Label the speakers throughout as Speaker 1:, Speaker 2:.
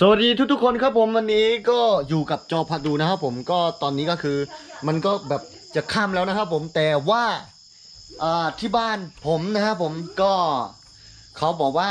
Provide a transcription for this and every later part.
Speaker 1: สวัสดีทุกๆคนครับผมวันนี้ก็อยู่กับจอพัดดูนะครับผมก็ตอนนี้ก็คือ มันก็แบบจะค่ำแล้วนะครับผมแต่ว่าอ่าที่บ้านผมนะครับผมก็เขาบอกว่า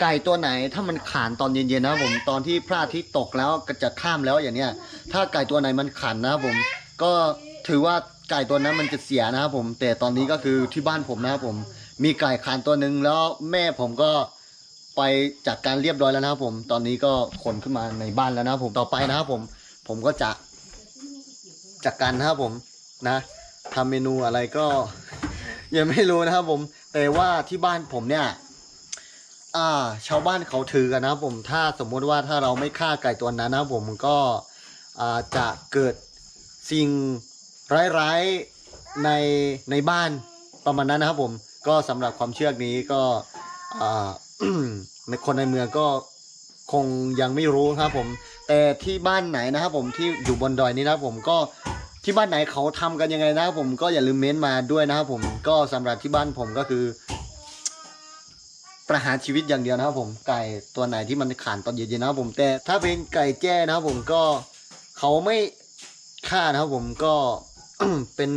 Speaker 1: ไก่ตัวไหนถ้ามันขานตอนเย็นๆนะครับผมตอนที่พระอาทิตย์ตกแล้วก็จะข้ามแล้วอย่างเนี้ยถ้าไก่ตัวไหนมันขันนะครับผมก็ถือว่าไก่ตัวนั้นมันจะเสียนะครับผม แต่ตอนนี้ก็คือที่บ้านผมนะครับผม มีไก่ขันตัวหนึ่งแล้วแม่ผมก็ ไปจัดการเรียบร้อยแล้วนะครับผม ตอนนี้ก็ขนขึ้นมาในบ้านแล้วนะครับผมต่อไปนะครับผม ผมก็จะจัดการนะครับผมนะทำเมนูอะไรก็ ยังไม่รู้นะครับผม แต่ว่าที่บ้านผมเนี่ย อ่า ชาวบ้านเขาถือกันนะครับผม ถ้าสมมุติว่าถ้าเราไม่ฆ่าไก่ตัวนั้นนะครับผมก็อ่าจะเกิดสิ่งร้ายๆในในบ้านประมาณนั้นนะครับผม ก็สำหรับความเชื่อนี้ก็อ่า ในคนในเมืองก็คงยังไม่รู้นะครับผม แต่ที่บ้านไหนนะครับผมที่อยู่บนดอยนี้นะครับผมก็ที่บ้านไหนเขาทำกันยังไงนะครับผมก็อย่าลืมเม้นต์มาด้วยนะครับผมก็สำหรับที่บ้านผมก็คือ ประหารชีวิตอย่างเดียวนะครับผมไก่ตัวไหนที่มันขานตอนเย็นๆนะครับผมแต่ถ้าเป็นไก่แจ้นะครับผมก็เขาไม่ฆ่านะครับผมก็เป็น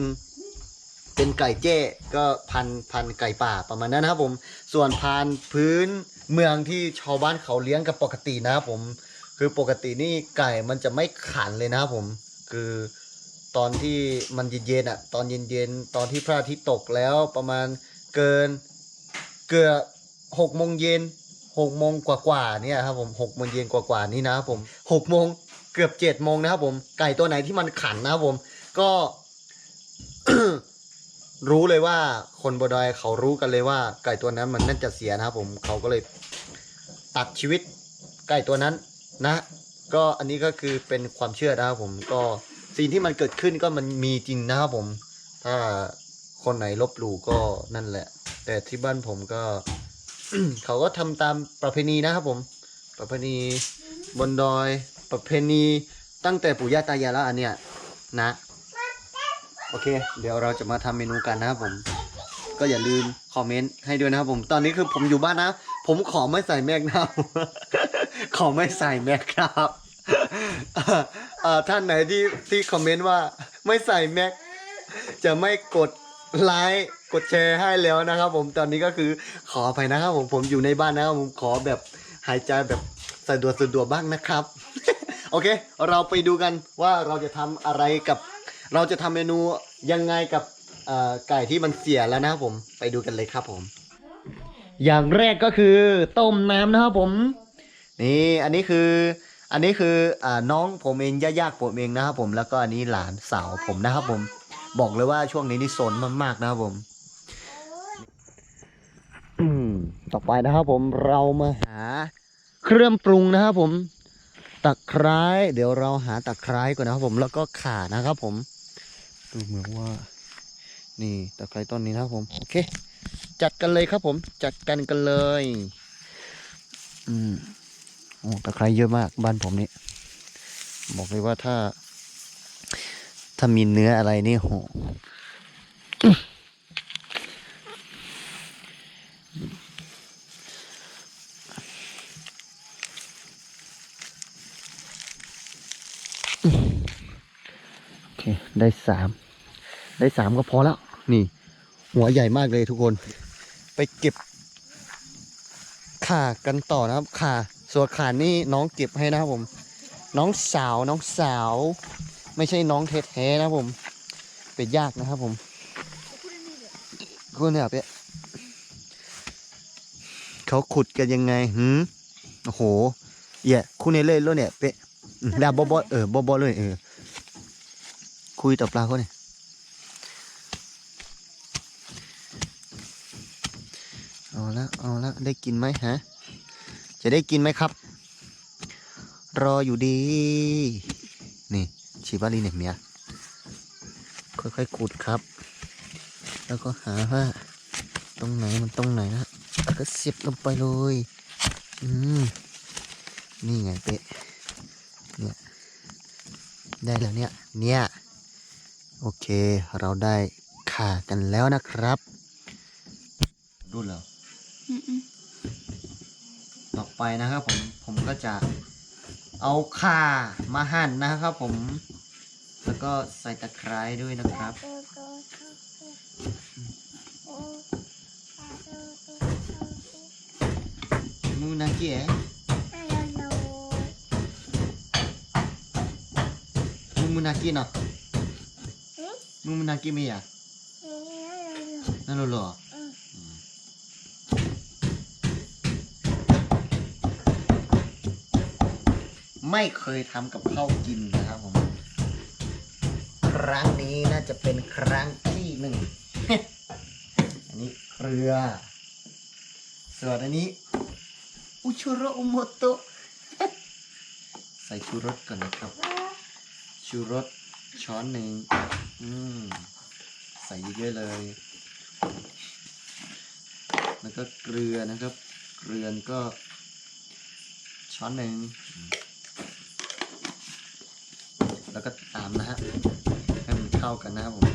Speaker 1: เป็นไก่แจ้ก็พันพันไก่ป่าประมาณนั้นนะครับผม ส่วนพานพื้นเมืองที่ชาวบ้านเขาเลี้ยงกันปกตินะครับผม คือปกตินี่ไก่มันจะไม่ขันเลยนะครับผม คือตอนที่มันเย็นๆอะ ตอนเย็นๆ ตอนที่พระอาทิตย์ตกแล้วประมาณเกินเกือบหกโมงเย็นหกโมงกว่าๆเนี่ยครับผมหกโมงเย็นกว่าๆนี่นะครับผมหกโมงเกือบเจ็ดโมงนะครับผม ไก่ตัวไหนที่มันขันนะครับผม ก็ รู้เลยว่าคนบดอยเขารู้กันเลยว่า ไก่ตัวนั้นมันน่าจะเสียนะครับผมเขาก็เลยตัดชีวิตไก่ตัวนั้นนะ ก็อันนี้ก็คือเป็นความเชื่อนะครับผมก็สิ่งที่มันเกิดขึ้นก็มันมีจริงนะครับผม ถ้าคนไหนลบหลู่ก็นั่นแหละ แต่ที่บ้านผมก็ เขาก็ทำตามประเพณีนะครับผม ประเพณีบนดอย ประเพณีตั้งแต่ปู่ย่าตายายแล้วอันเนี้ยนะ โอเค เดี๋ยวเราจะมาทำเมนูกันนะครับผม ก็อย่าลืมคอมเมนต์ให้ด้วยนะครับผม ตอนนี้คือผมอยู่บ้านนะ ผมขอไม่ใส่แมกนะขอไม่ใส่แมกครับท่านไหนที่ที่คอมเมนต์ว่าไม่ใส่แม็กจะไม่กดไลค์กดแชร์ให้แล้วนะครับ ผมตอนนี้ก็คือขอไปนะครับผมผมอยู่ในบ้านนะครับผมขอแบบหายใจแบบสะดวกสะดวกบ้างนะครับ โอเค เราไปดูกันว่าเราจะทำอะไรกับ เราจะทำเมนูยังไงกับไก่ที่มันเสียแล้วนะครับผมไปดูกันเลยครับผม อย่างแรกก็คือต้มน้ำนะครับผม นี่อันนี้คือ อันนี้คืออน้องผมเองญาติๆผมเองนะครับผมแล้วก็อันนี้หลานสาวผมนะครับผม บอกเลยว่าช่วงนี้นี่สนมากๆนะครับผมต่อไปนะครับผมเรามาหาเครื่องปรุงนะครับผมตะไคร้เดี๋ยวเราหาตะไคร้ก่อนนะครับผมแล้วก็ข่านะครับผม ดูเหมือนว่า นี่ตะไคร้ต้นนี้นะผม โอเค จัดกันเลยครับผม จัดกันกันเลย อืมโอ้ตะไคร้เยอะมากบ้านผมนี่บอกเลยว่าถ้า ถ้ามีเนื้ออะไรนี่โหโอเค ได้สามได้สามก็พอแล้ว นี่ หัวใหญ่มากเลยทุกคน ไปเก็บข่ากันต่อนะครับข่าส่วนข่านี่น้องเก็บให้นะครับผม น้องสาวน้องสาว ไม่ใช่น้องแท้ๆนะครับผมเป็นยากนะครับผมคุณเนี่ยเป๊ะเขาขุดกันยังไงหืมโอ้โหเย่คุณเนี่ยเล่นแล้วเนี่ยเป๊ะอืมแล้วบอบอเออบอบอเลยเออ คุยต่อปลาเขาเนี่ยเอาละเอาละได้กินไหมฮะ จะได้กินไหมครับ รออยู่ดี นี่ชิบารีเนี่ยเมียค่อยๆขุดครับ แล้วก็หาว่าตรงไหนมันตรงไหนนะแล้วก็เสียบลงไปเลย อืม นี่ไงเป๊ะ เนี่ย ได้แล้วเนี่ย เนี่ย โอเค เราได้ข่ากันแล้วนะครับรุ่นแล้ว ต่อไปนะครับผมผมก็จะเอาข่ามาหั่นนะครับผม แล้วก็ใส่ตะไคร้ด้วยนะครับมูนาเกะมูมูนาเกะเนาะ มูมูนาเกะไม่อยากนั่นหรอไม่เคยทำกับข้าวกินนะครับผม ครั้งนี้น่าจะเป็นครั้งที่หนึ่ง อันนี้เกลือ ส่วนอันนี้ อุชุโรอุโมโตะใส่ชูรสก่อนนะครับ ชูรส ช้อนหนึ่งอืมใส่เยอะๆเลย แล้วก็เกลือนะครับ เกลือก็ ช้อนหนึ่งแล้วก็ตามนะฮะให้มันเข้ากันนะครับผม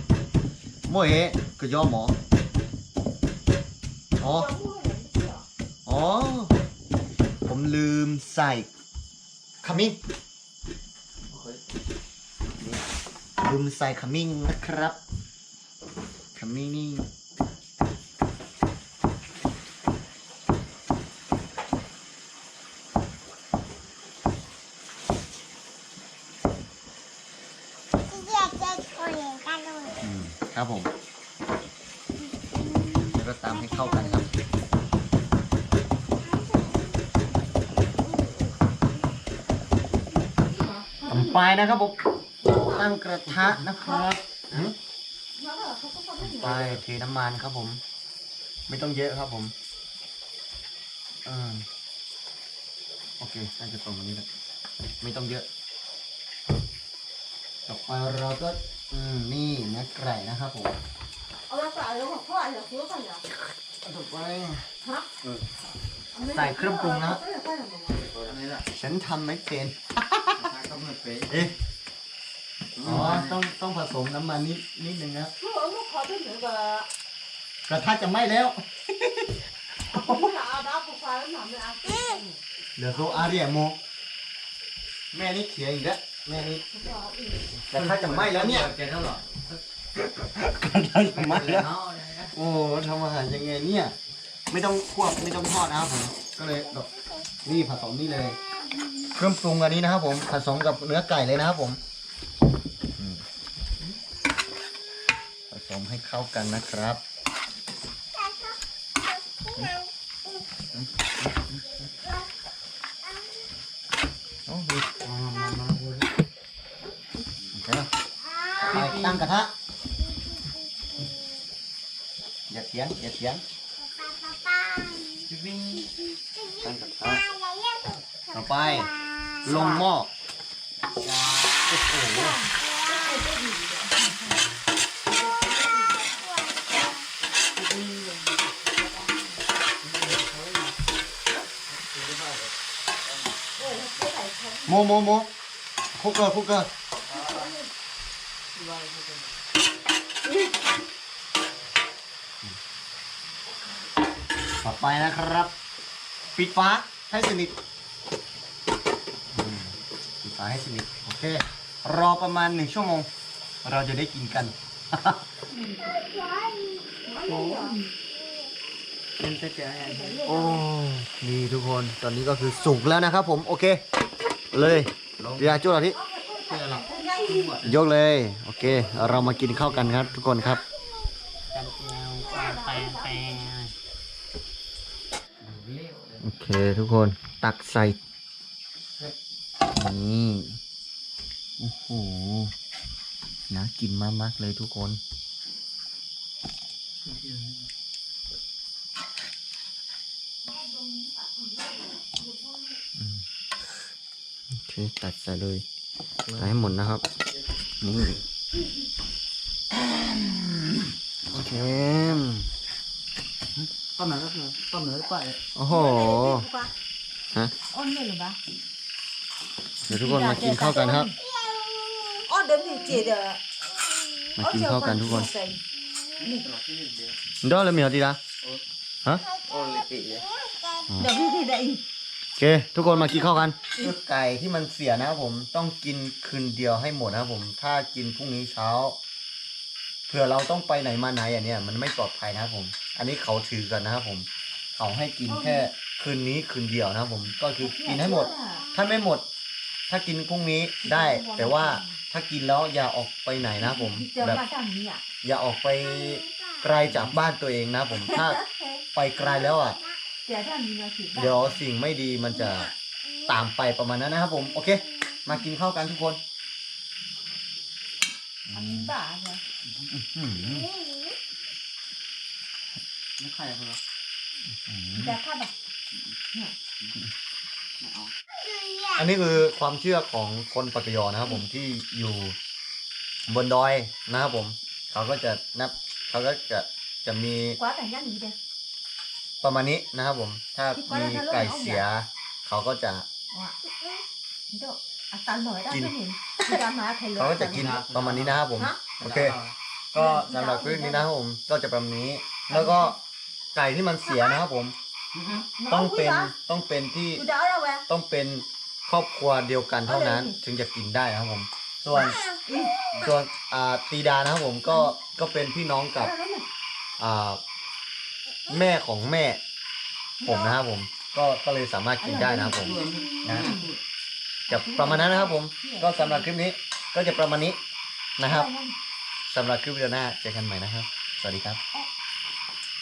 Speaker 1: โมเอะก็ย่อหมออ๋ออ๋อ ผมลืมใส่ขมิ้น ลืมใส่ขมิ้นนะครับ ขมิ้นนี่อืมครับผมแล้วก็ตามให้เข้ากันครับต่อไปนะครับผม ตั้งกระทะนะครับหืมไปเทน้ำมันครับผม ไม่ต้องเยอะครับผมเออโอเคน่าจะตรงนี้แหละไม่ต้องเยอะต่อไปเราก็ อืม นี่เนื้อไก่นะครับผมต่อไปใส่เครื่องปรุงนะครับฉันทำไม่เป็นเอ๊ะ อ๋อต้องต้องผสมน้ำมันนิดนิดนึงนะครับกระทะจะไหม้แล้วเดี๋ยวโซอาเรียโมแม่นี่เขียอีกแล้วแม่นี่กระทะจะไหม้แล้วเนี่ย
Speaker 2: แกเท่าไหร่
Speaker 1: กระทะจะไหม้แล้วโอ้ทำอาหารยังไงเนี่ย ไม่ต้องควบไม่ต้องทอดนะครับผมก็เลยแบบนี่ผสมนี่เลย เครื่องปรุงอันนี้นะครับผมผสมกับเนื้อไก่เลยนะครับผมอื มให้เข้ากันนะครับ โอ้ดีมามามาลยโอเคนะไปตั้งกระทะอย่าเถียงอย่าเถียงตั้งกระทะต่อไป ลงหม้อโอ้โห โมโมโมคุกเกอร์คุกเกอร์ต่อไปนะครับ ปิดฟ้าให้สนิทอืมปิดฟ้าให้สนิทโอเค รอประมาณหนึ่งชั่วโมง เราจะได้กินกัน
Speaker 2: เป็นแต่ใจ
Speaker 1: โอ้นี่ทุกคนตอนนี้ก็คือสุกแล้วนะครับผม โอเค เลยเดี๋ยวจุดอาทิ
Speaker 2: เพื่อหลับ
Speaker 1: ยกเลย โอเค เรามากินข้าวกันครับ ทุกคนครับ
Speaker 2: กันเจียวปลาแปงแปง
Speaker 1: โอเค ทุกคนตักใส่นี่โอ้โหน่ากินมากๆเลยทุกคน ตัดใส่เลยใส่ให้หมดนะครับ นี่โอเค
Speaker 2: ต้นไหนก็คือต้มเนื้อไป
Speaker 1: โอ้โหฮะอ้อนเนื้
Speaker 3: หรือเปล่า
Speaker 1: เดี๋ยวทุกคนมากินข้าวกันครับ
Speaker 3: อ้อเดิมที่เจเดอ
Speaker 1: มากินข้าวกันทุกคนด้อเลยมีอะไรดีละฮะ
Speaker 2: เดี๋ย
Speaker 3: วพี่ได้
Speaker 1: เค ทุกคนมากินข้าวกันไก่ที่มันเสียนะครับผมต้องกินคืนเดียวให้หมดนะครับผม ถ้ากินพรุ่งนี้เช้าเผื่อเราต้องไปไหนมาไหนอะเนี่ยมันไม่ปลอดภัยนะครับผม อันนี้เขาถือกันนะครับผม เขาให้กินแค่คืนนี้คืนเดียวนะครับผมก็คือกินให้หมด ถ้าไม่หมด ถ้ากินพรุ่งนี้ได้ แต่ว่าถ้ากินแล้วอย่าออกไปไหนนะครับผมแบบ
Speaker 3: มาจากนี้อะ
Speaker 1: อย่าออกไปไกลจากบ้านตัวเองนะครับผมถ้าไปไกลแล้วอะ
Speaker 3: เจอจากนี้นะสิ
Speaker 1: เดี๋ยวสิ่งไม่ดีมันจะตามไปประมาณนั้นนะครับผม โอเค มากินข้าวกันทุกคน
Speaker 3: อันนี้บ้าเนี่ย
Speaker 1: อืม
Speaker 2: ไม่ใครเหรอ
Speaker 3: แต่ถ้าแบบ
Speaker 2: ไม่เอา
Speaker 1: อันนี้คือความเชื่อของคนปักกยอนะครับผมที่อยู่บนดอยนะครับผม เขาก็จะนับ เขาก็จะจะมี
Speaker 3: กว่าแต่งย่างนี้เด้อ
Speaker 1: ประมาณนี้นะครับผม ถ้ามีไก่เสีย เขาก็จะ
Speaker 3: ว่ะเดี๋ยวอัตราหน่อยได้
Speaker 1: กิน
Speaker 3: ไม่เห็นจะมาใครเลย
Speaker 1: เขาก็จะกินประมาณนี้นะครับผม โอเค ก็สำหรับคลิปนี้นะครับผม ก็จะประมาณนี้ แล้วก็ไก่ที่มันเสียนะครับผม ต้องเป็นต้องเป็นที่
Speaker 3: กูจะเอาแล้วแหวะ
Speaker 1: ต้องเป็นครอบครัวเดียวกันเท่านั้น ถึงจะกินได้นะครับผม ส่วนส่วนอ่าตีดานะครับผมก็ก็เป็นพี่น้องกับอ่า แม่ของแม่ ผมนะครับผม ก็ก็เลยสามารถกินได้นะครับผมนะจะประมาณนั้นนะครับผม ก็สำหรับคลิปนี้ก็จะประมาณนี้นะครับสำหรับคลิปวิดีโอหน้าเจอกันใหม่นะครับ สวัสดีครับ